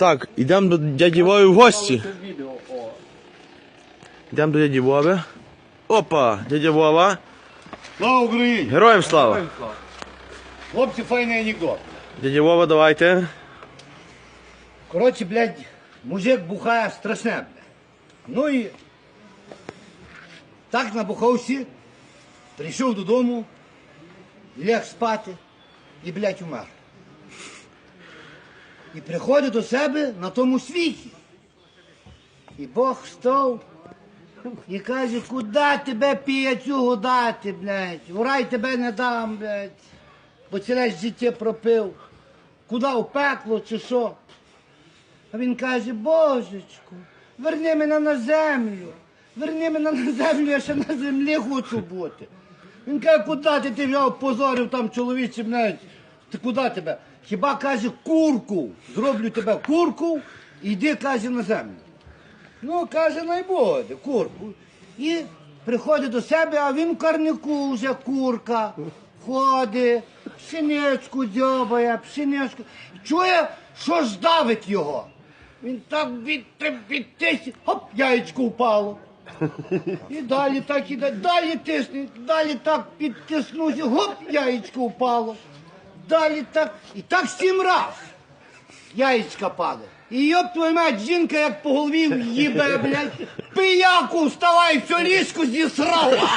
Так, йдемо до дяді Вови в гості. Йдемо до дяді Вови. Опа, дядя Вова. Слава Україні! Героям слава! Хлопці, файний анекдот. Дядя Вова, давайте. Коротше, блядь, мужик бухає страшне, блядь. Ну і так набухався, прийшов додому, ляг спати і, блядь, умер. І приходить до себе на тому світі. І Бог став і каже, куди тебе піяцю годати, блядь? В тебе не дам, блядь. Бо ціле життя пропив. Куди в пекло чи що? А він каже, Божечку, верни мене на землю. Верни мене на землю, я ще на землі хочу бути. Він каже, куди ти ти його позорив там чоловічим навіть? Ти куди тебе? Хіба каже курку? Зроблю тебе курку, і йди, каже, на землю. Ну, каже, най курку. І приходить до себе, а він в карнику вже курка. Ходить, пшеничку дзьобає, пшеничку. Чує, що ж давить його. Він так від, відтисне, хоп, яєчко впало. І далі так іде, далі тисне, далі так підтиснувся, гоп, яєчко впало. Далі так, і так сім раз яєчка падає. І йоп твою мать, жінка як по голові їбе, блядь, пияку вставай, всю ліжку зісрала.